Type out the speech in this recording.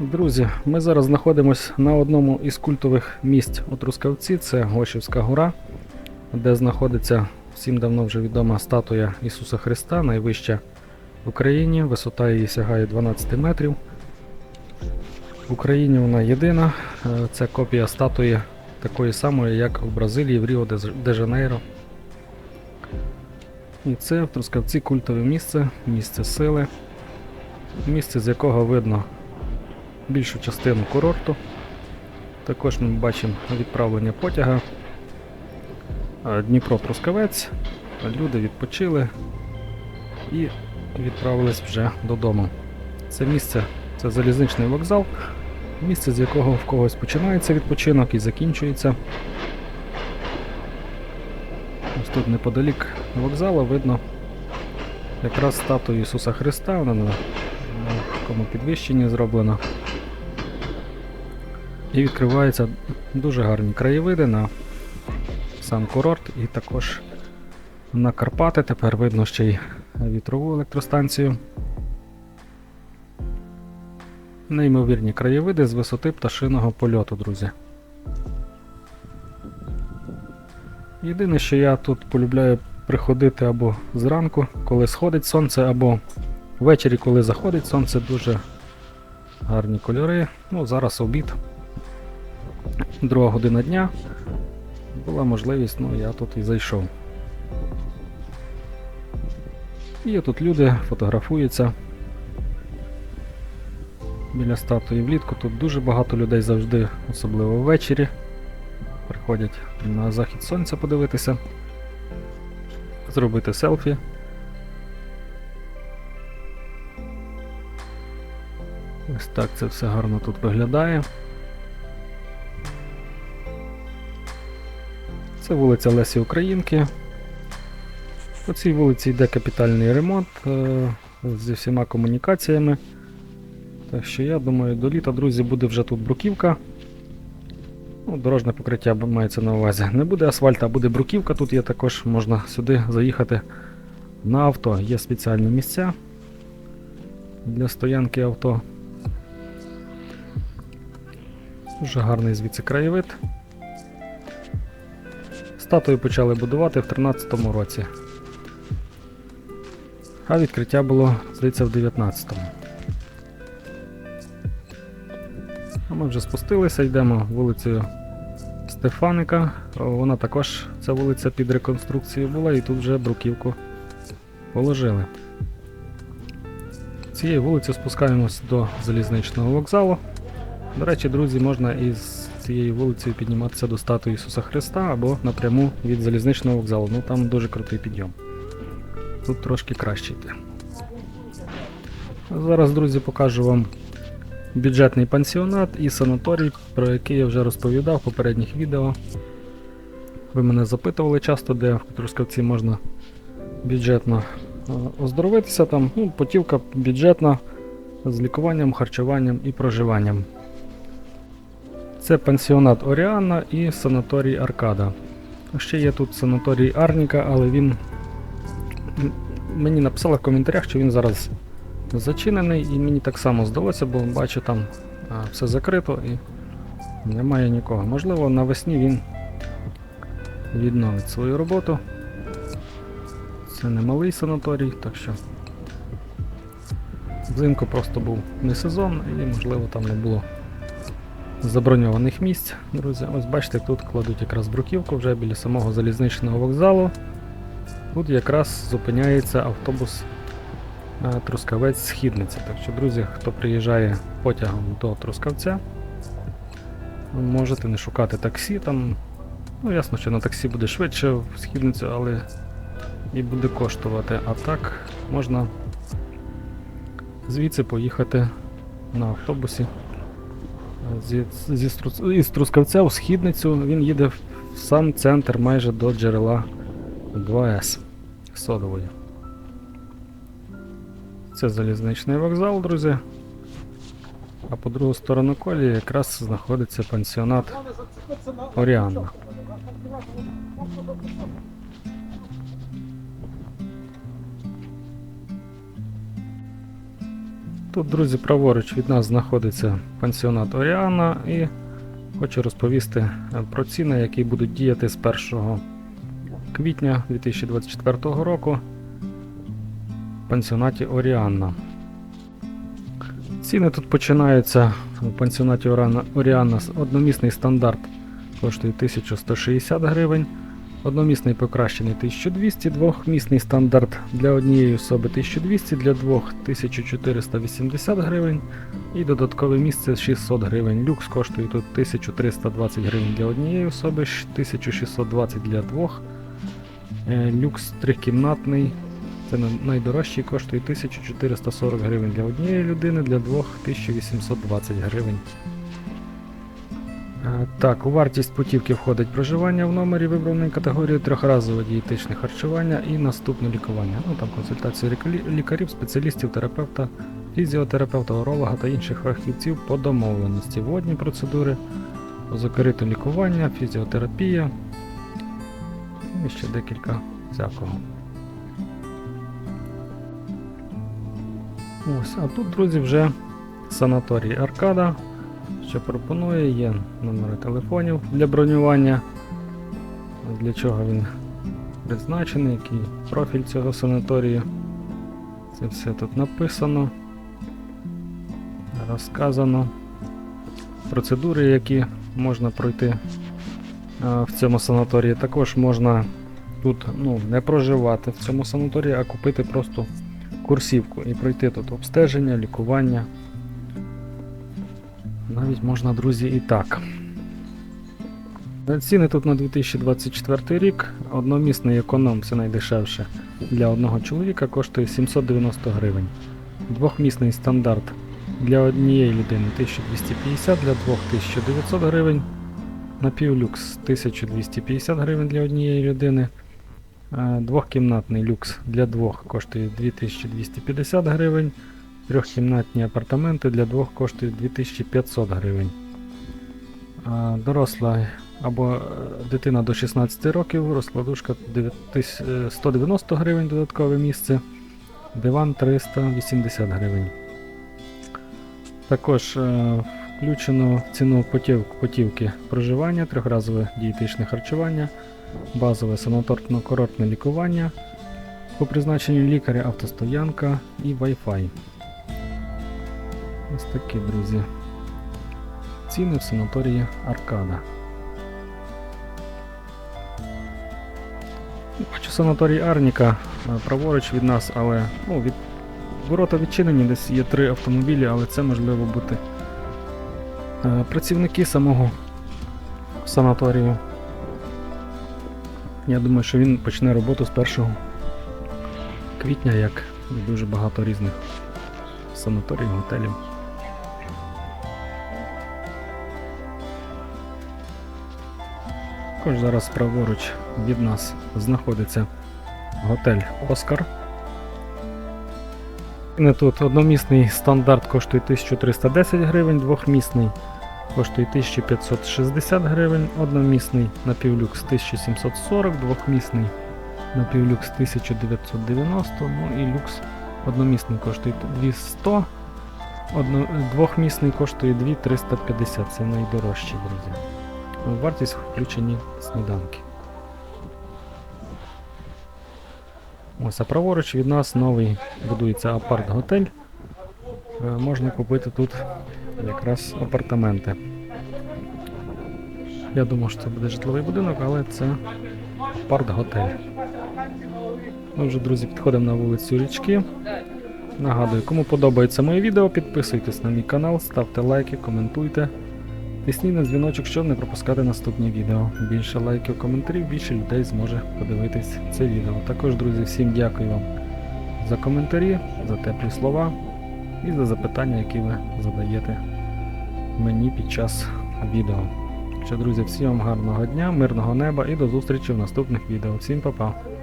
Друзі, ми зараз знаходимося на одному із культових місць у Трускавці, це Гошівська гора, де знаходиться всім давно вже відома статуя Ісуса Христа, найвища в Україні. Висота її сягає 12 метрів. В Україні вона єдина. Е, Це копія статуї такої самої, як у Бразилії, в Ріо де Жанейро. І це в Трускавці культове місце, місце сили, місце, з якого видно більшу частину курорту. Також ми бачимо відправлення потяга Дніпро-Трускавець. Люди відпочили і відправились вже додому. Це місце це залізничний вокзал, місце, з якого в когось починається відпочинок і закінчується. Ось тут неподалік вокзалу видно якраз статую Ісуса Христа, вона на, на такому підвищенні зроблена. І відкриваються дуже гарні краєвиди на сам курорт і також на Карпати. Тепер видно ще й вітрову електростанцію. Неймовірні краєвиди з висоти пташиного польоту, друзі. Єдине, що я тут полюбляю приходити або зранку, коли сходить сонце, або ввечері, коли заходить сонце, дуже гарні кольори. Ну, зараз обід. Друга година дня. Була можливість, ну я тут і зайшов. Є тут люди, фотографуються біля статуї влітку. Тут дуже багато людей завжди, особливо ввечері. Приходять на захід сонця подивитися, зробити селфі. Так це все гарно тут виглядає. Це вулиця Лесі Українки. По цій вулиці йде капітальний ремонт е, зі всіма комунікаціями. Так що я думаю, до літа, друзі, буде вже тут бруківка. Ну, Дорожне покриття мається на увазі. Не буде асфальта, а буде бруківка. Тут є також можна сюди заїхати на авто. Є спеціальні місця для стоянки авто. Дуже гарний звідси краєвид. Статую почали будувати в 13-му році. А відкриття було, здається, в 19-му. А ми вже спустилися, йдемо вулицею Стефаника. Вона також, ця вулиця під реконструкцією була, і тут вже бруківку положили. Цією вулицею спускаємось до залізничного вокзалу. До речі, друзі, можна із цією вулицею підніматися до статуї Ісуса Христа або напряму від залізничного вокзалу. Ну там дуже крутий підйом. Тут трошки краще йти. Зараз, друзі, покажу вам бюджетний пансіонат і санаторій, про який я вже розповідав в попередніх відео. Ви мене запитували часто, де в Трускавці можна бюджетно оздоровитися. Там ну, путівка бюджетна з лікуванням, харчуванням і проживанням. Це пансіонат Оріана і санаторій Аркада. Ще є тут санаторій Арніка, але він мені написали в коментарях, що він зараз зачинений, і мені так само здалося, бо бачу там все закрито і немає нікого. Можливо, навесні він відновить свою роботу. Це не малий санаторій, так що взимку просто був не сезон і, можливо, там не було заброньованих місць, друзі. Ось бачите, тут кладуть якраз бруківку вже біля самого залізничного вокзалу. Тут якраз зупиняється автобус е, Трускавець Східниця. Так що, друзі, хто приїжджає потягом до Трускавця, можете не шукати таксі там. Ну, ясно, що на таксі буде швидше в східницю, але і буде коштувати. А так можна звідси поїхати на автобусі зі, зі, із Трускавця у східницю. Він їде в сам центр майже до джерела 2С содової. Це залізничний вокзал, друзі. А по другу сторону колії якраз знаходиться пансіонат Оріанна. Тут, друзі, праворуч від нас знаходиться пансіонат Оріана і хочу розповісти е, про ціни, які будуть діяти з 1 квітня 2024 року в пансіонаті Оріанна. Ціни тут починаються в пансіонаті Оріанна одномісний стандарт коштує 1160 гривень. Одномісний покращений 1200, двохмісний стандарт для однієї особи 1200, для двох 1480 гривень і додаткове місце 600 гривень. Люкс коштує тут 1320 гривень для однієї особи, 1620 для двох. Е, Люкс трикімнатний, це найдорожчий, коштує 1440 гривень для однієї людини, для двох 1820 гривень. Е, Так, у вартість путівки входить проживання в номері вибраної категорії, трьохразове дієтичне харчування і наступне лікування. Ну там консультації лікарів, спеціалістів, терапевта, фізіотерапевта, уролога та інших фахівців по домовленості, водні процедури, позакрите лікування, фізіотерапія і ще декілька всякого. Ось, а тут, друзі, вже санаторій Аркада що пропонує, є номери телефонів для бронювання, для чого він призначений, який профіль цього санаторію. Це все тут написано, розказано. Процедури, які можна пройти в цьому санаторії. Також можна тут ну, не проживати в цьому санаторії, а купити просто курсівку і пройти тут обстеження, лікування. Навіть можна, друзі, і так. Ціни тут на 2024 рік. Одномісний економ, це найдешевше для одного чоловіка, коштує 790 гривень. Двохмісний стандарт для однієї людини 1250, для двох 1900 гривень. Напівлюкс 1250 гривень для однієї людини. Е, Двохкімнатний люкс для двох коштує 2250 гривень. Трьохкімнатні апартаменти для двох коштують 2500 гривень. Доросла або е, дитина до 16 років, розкладушка 9 е, 190 гривень додаткове місце, диван 380 гривень. Також е, включено ціну потівки проживання, трьохразове дієтичне харчування, базове санаторно-курортне лікування по призначенню лікаря, автостоянка і Wi-Fi. Ось такі, друзі. Ціни в санаторії Аркада. Бачу санаторій Арніка е, праворуч від нас, але ну, від... ворота відчинені, десь є три автомобілі, але це можливо бути е, працівники самого санаторію. Я думаю, що він почне роботу з 1 квітня, як дуже багато різних санаторій, готелів. Також зараз праворуч від нас знаходиться готель Оскар. І тут одномісний стандарт коштує 1310 гривень, двохмісний коштує 1560 гривень, одномісний напівлюкс 1740, двохмісний напівлюкс 1990, ну і люкс одномісний коштує 200, одно, двохмісний коштує 2350, це найдорожчий, друзі. Вартість включені сніданки. Ось, а праворуч від нас новий будується апарт-готель. Е, Можна купити тут якраз апартаменти. Я думав, що це буде житловий будинок, але це апарт-готель. Ми вже, друзі, підходимо на вулицю Річки. Нагадую, кому подобається моє відео, підписуйтесь на мій канал, ставте лайки, коментуйте. Тисніть на дзвіночок, щоб не пропускати наступні відео. Більше лайків, коментарів, більше людей зможе подивитись це відео. Також, друзі, всім дякую вам за коментарі, за теплі слова і за запитання, які ви задаєте мені під час відео. Що, друзі, всім вам гарного дня, мирного неба і до зустрічі в наступних відео. Всім па-па!